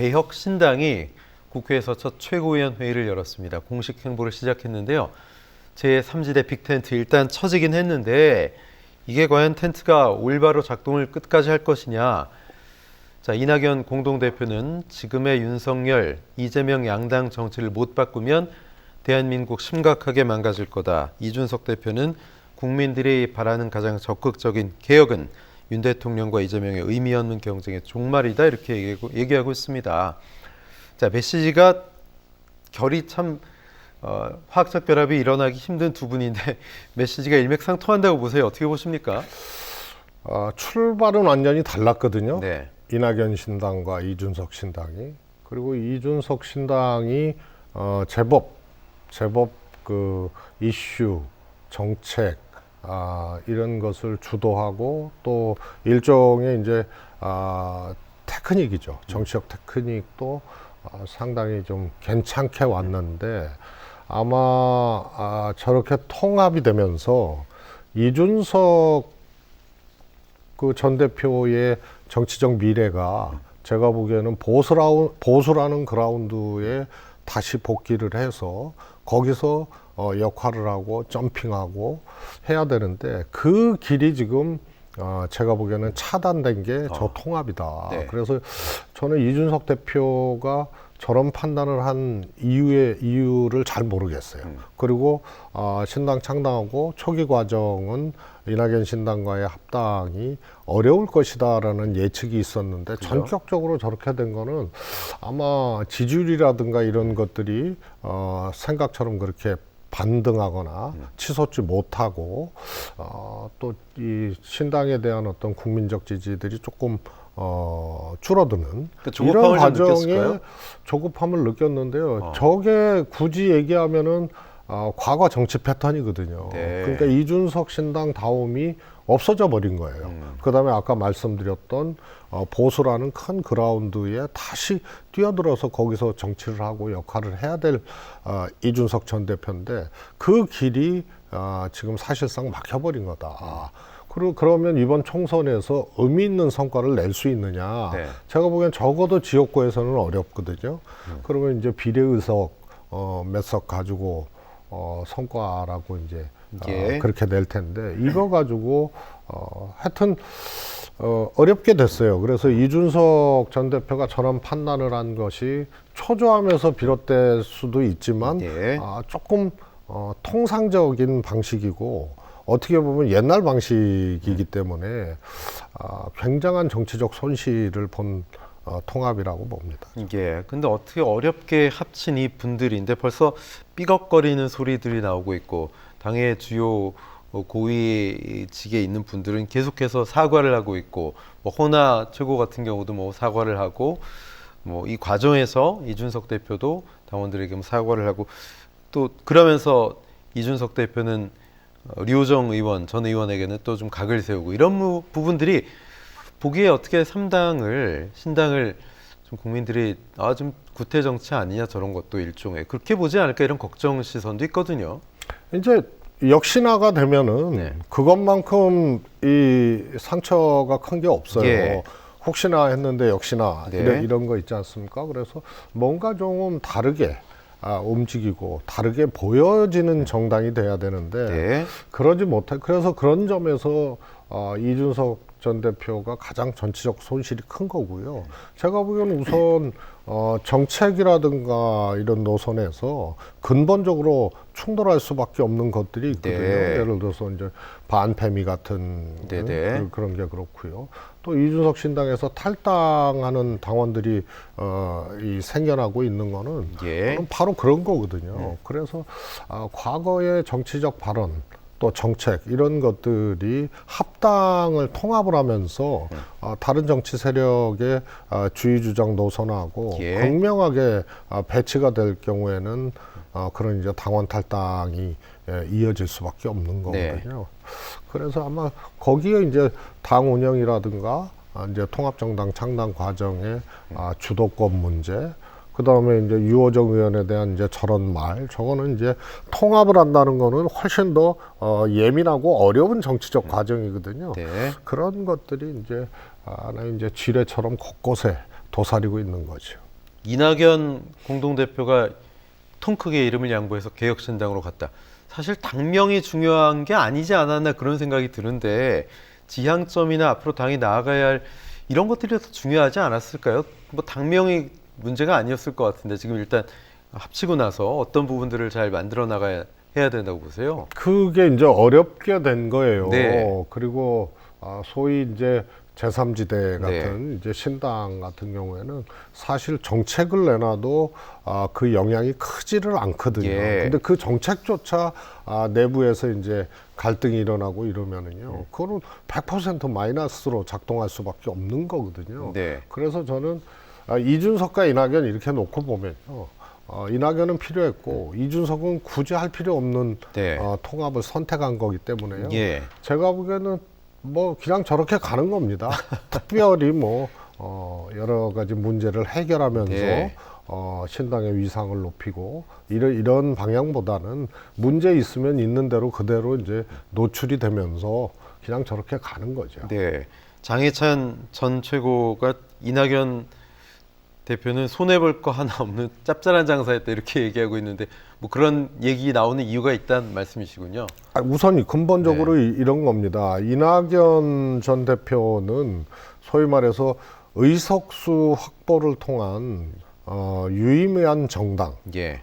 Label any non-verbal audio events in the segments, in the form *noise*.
개혁 신당이 국회에서 첫 최고위원 회의를 열었습니다. 공식 행보를 시작했는데요. 제 3지대 빅텐트 일단 쳐지긴 했는데 이게 과연 텐트가 올바로 작동을 끝까지 할 것이냐? 자, 이낙연 공동대표는 지금의 윤석열, 이재명 양당 정치를 못 바꾸면 대한민국 심각하게 망가질 거다. 이준석 대표는 국민들이 바라는 가장 적극적인 개혁은 윤 대통령과 이재명의 의미 없는 경쟁의 종말이다. 이렇게 얘기하고, 얘기하고 있습니다. 자, 메시지가 결이 참 어, 화학적 결합이 일어나기 힘든 두 분인데 *laughs* 메시지가 일맥상통한다고 보세요. 어떻게 보십니까? 아, 출발은 완전히 달랐거든요. 네. 이낙연 신당과 이준석 신당이 그리고 이준석 신당이 어, 제법 제법 그 이슈 정책 아, 이런 것을 주도하고 또 일종의 이제 아, 테크닉이죠. 정치적 테크닉도 아, 상당히 좀 괜찮게 왔는데 아마 아, 저렇게 통합이 되면서 이준석 그 전 대표의 정치적 미래가 제가 보기에는 보수라운, 보수라는 그라운드에 다시 복귀를 해서 거기서 어, 역할을 하고 점핑하고 해야 되는데 그 길이 지금 어, 제가 보기에는 차단된 게저 통합이다. 네. 그래서 저는 이준석 대표가 저런 판단을 한 이유의 이유를 잘 모르겠어요. 그리고 어, 신당 창당하고 초기 과정은 이낙연 신당과의 합당이 어려울 것이다라는 예측이 있었는데 전격적으로 저렇게 된 거는 아마 지지율이라든가 이런 것들이 어, 생각처럼 그렇게 반등하거나 치솟지 못하고 어, 또 이 신당에 대한 어떤 국민적 지지들이 조금 어, 줄어드는 그 조급함을 이런 좀 과정에? 조급함을 느꼈는데요. 어. 저게 굳이 얘기하면은 어, 과거 정치 패턴이거든요. 네. 그러니까 이준석 신당 다움이 없어져 버린 거예요. 음. 그다음에 아까 말씀드렸던 어, 보수라는 큰 그라운드에 다시 뛰어들어서 거기서 정치를 하고 역할을 해야 될 어, 이준석 전 대표인데 그 길이 어, 지금 사실상 막혀버린 거다. 그리고 그러면 이번 총선에서 의미 있는 성과를 낼 수 있느냐? 네. 제가 보기엔 적어도 지역구에서는 어렵거든요. 그러면 이제 비례의석 어, 몇 석 가지고 어, 성과라고 이제 예. 어, 그렇게 낼 텐데 이거 가지고 어, 하여튼 어, 어렵게 됐어요. 그래서 이준석 전 대표가 저런 판단을 한 것이 초조함에서 비롯될 수도 있지만 예. 아, 조금 어, 통상적인 방식이고 어떻게 보면 옛날 방식이기 때문에 아, 굉장한 정치적 손실을 본 어, 통합이라고 봅니다. 이게 근데 어떻게 어렵게 합친 이 분들인데 벌써 삐걱거리는 소리들이 나오고 있고 당의 주요 뭐 고위직에 있는 분들은 계속해서 사과를 하고 있고 뭐 호나 최고 같은 경우도 뭐 사과를 하고 뭐 이 과정에서 이준석 대표도 당원들에게 뭐 사과를 하고 또 그러면서 이준석 대표는 어, 류호정 의원 전 의원에게는 또 좀 각을 세우고 이런 무- 부분들이 보기에 어떻게 삼당을 신당을 좀 국민들이 아 좀 구태 정치 아니냐 저런 것도 일종의 그렇게 보지 않을까 이런 걱정 시선도 있거든요. 이제 역시나가 되면은 네. 그것만큼 이 상처가 큰 게 없어요. 예. 혹시나 했는데 역시나 네. 이런, 이런 거 있지 않습니까? 그래서 뭔가 조금 다르게 아, 움직이고 다르게 보여지는 정당이 돼야 되는데 네. 그러지 못해. 그래서 그런 점에서 어, 이준석 전 대표가 가장 전체적 손실이 큰 거고요. 제가 보기에는 우선 어, 정책이라든가 이런 노선에서 근본적으로 충돌할 수밖에 없는 것들이 있거든요. 네. 예를 들어서 이제 반패미 같은 네 네. 그, 런 게 그렇고요. 또 이준석 신당에서 탈당하는 당원들이 어, 이 생겨나고 있는 거는 예. 바로 그런 거거든요. 그래서 아, 과거의 정치적 발언 또 정책 이런 것들이 합당을 통합을 하면서 아, 다른 정치 세력의 아, 주의 주장 노선하고 예. 극명하게 아, 배치가 될 경우에는 어, 그런 이제 당원 탈당이 예, 이어질 수밖에 없는 네. 거거든요. 그래서 아마 거기에 이제 당 운영이라든가 아, 이제 통합정당 창당 과정의 아, 주도권 문제, 그 다음에 이제 유호정 의원에 대한 이제 저런 말, 저거는 이제 통합을 한다는 거는 훨씬 더 어, 예민하고 어려운 정치적 과정이거든요. 네. 그런 것들이 이제 아, 나 이제 지뢰처럼 곳곳에 도사리고 있는 거죠. 이낙연 공동대표가 통 크게 이름을 양보해서 개혁신당으로 갔다. 사실 당명이 중요한 게 아니지 않았나 그런 생각이 드는데 지향점이나 앞으로 당이 나아가야 할 이런 것들이 더 중요하지 않았을까요? 뭐 당명이 문제가 아니었을 것 같은데 지금 일단 합치고 나서 어떤 부분들을 잘 만들어 나가야 해야 된다고 보세요. 그게 이제 어렵게 된 거예요. 네. 그리고 아, 소위 이제 제3지대 네. 같은 이제 신당 같은 경우에는 사실 정책을 내놔도 아, 그 영향이 크지를 않거든요. 예. 근데 그 정책조차 아, 내부에서 이제 갈등이 일어나고 이러면은요. 음. 그거는 100% 마이너스로 작동할 수밖에 없는 거거든요. 네. 그래서 저는 아, 이준석과 이낙연 이렇게 놓고 보면요. 어, 이낙연은 필요했고 이준석은 굳이 할 필요 없는 네. 어, 통합을 선택한 거기 때문에요. 예. 제가 보기에는 뭐 그냥 저렇게 가는 겁니다. *laughs* 특별히 뭐 어, 여러 가지 문제를 해결하면서 네. 어, 신당의 위상을 높이고 이런 이런 방향보다는 문제 있으면 있는 대로 그대로 이제 노출이 되면서 그냥 저렇게 가는 거죠. 네. 장해찬 전 최고가 이낙연 대표는 손해 볼 거 하나 없는 *laughs* 짭짤한 장사였다 이렇게 얘기하고 있는데 뭐 그런 얘기 나오는 이유가 있다는 말씀이시군요. 아, 우선 근본적으로 네. 이- 이런 겁니다. 이낙연 전 대표는 소위 말해서 의석수 확보를 통한 어, 유의미한 예.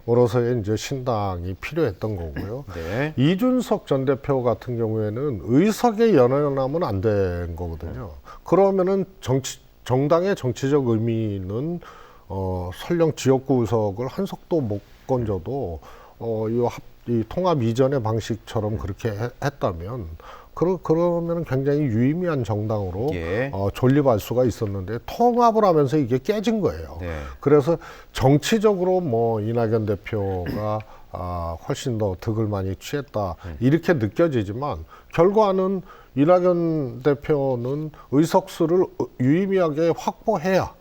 정당으로서의 이제 신당이 필요했던 거고요. 네. 이준석 전 대표 같은 경우에는 의석에 연연하면 안 된 거거든요. 그러면은 정치 정당의 정치적 의미는 어 설령 지역구 의석을 한 석도 못 건져도 어이 통합 이전의 방식처럼 그렇게 해- 했다면 그러 그러면 굉장히 유의미한 정당으로 예. 어 존립할 수가 있었는데 통합을 하면서 이게 깨진 거예요. 네. 그래서 정치적으로 뭐 이낙연 대표가 아, 훨씬 더 득을 많이 취했다 이렇게 느껴지지만 결과는 이낙연 대표는 의석수를 유의미하게 확보해야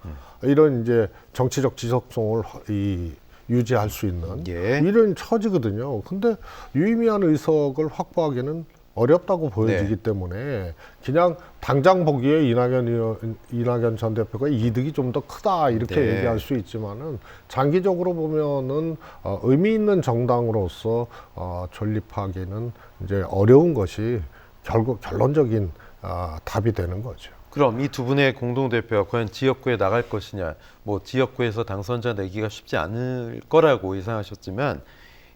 이런 이제 정치적 지속성을 허- 이, 유지할 수 있는 예. 이런 처지거든요. 근데 유의미한 의석을 확보하기는 어렵다고 보여지기 네. 때문에 그냥 당장 보기에 이낙연 의원- 이낙연 전 대표가 이득이 좀 더 크다 이렇게 네. 얘기할 수 있지만은 장기적으로 보면은 어, 의미 있는 정당으로서 어, 존립하기는 이제 어려운 것이 결국 결론적인 아, 답이 되는 거죠. 그럼 이 두 분의 공동 대표가 과연 지역구에 나갈 것이냐, 뭐 지역구에서 당선자 내기가 쉽지 않을 거라고 예상하셨지만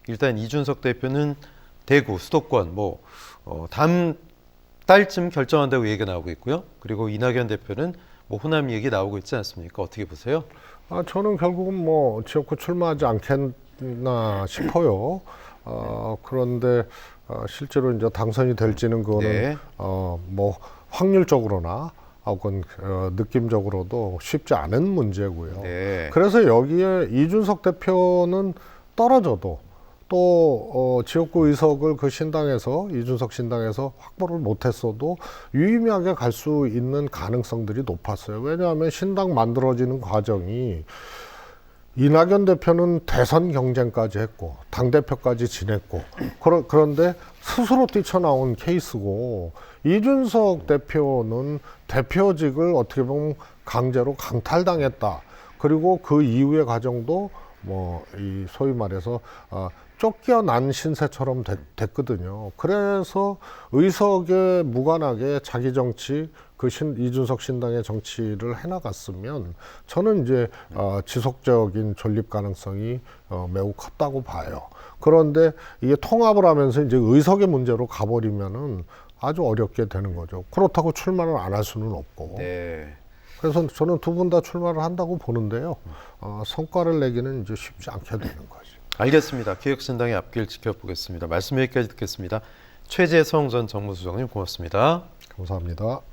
일단 이준석 대표는 대구 수도권 뭐 어, 다음 달쯤 결정한다고 얘기가 나오고 있고요. 그리고 이낙연 대표는 뭐 호남 얘기 나오고 있지 않습니까? 어떻게 보세요? 아, 저는 결국은 뭐 지역구 출마하지 않겠나 싶어요. 어, 그런데 어, 실제로 이제 당선이 될지는 그거는 네. 어, 뭐 확률적으로나 혹은 어, 느낌적으로도 쉽지 않은 문제고요. 네. 그래서 여기에 이준석 대표는 떨어져도 또 어, 지역구 의석을 그 신당에서 이준석 신당에서 확보를 못했어도 유의미하게 갈 수 있는 가능성들이 높았어요. 왜냐하면 신당 만들어지는 과정이 이낙연 대표는 대선 경쟁까지 했고 당 대표까지 지냈고 그러, 그런데 스스로 뛰쳐나온 케이스고 이준석 대표는 대표직을 어떻게 보면 강제로 강탈당했다. 그리고 그 이후의 과정도 뭐 이 소위 말해서 어, 쫓겨난 신세처럼 됐, 됐거든요. 그래서 의석에 무관하게 자기 정치 그 신, 이준석 신당의 정치를 해나갔으면 저는 이제 어, 지속적인 존립 가능성이 어, 매우 컸다고 봐요. 그런데 이게 통합을 하면서 이제 의석의 문제로 가버리면은 아주 어렵게 되는 거죠. 그렇다고 출마를 안 할 수는 없고. 네. 그래서 저는 두 분 다 출마를 한다고 보는데요. 어, 성과를 내기는 이제 쉽지 않게 되는 거죠. 알겠습니다. 개혁신당의 앞길 지켜보겠습니다. 말씀 여기까지 듣겠습니다. 최재성 전 정무수석님 고맙습니다. 감사합니다.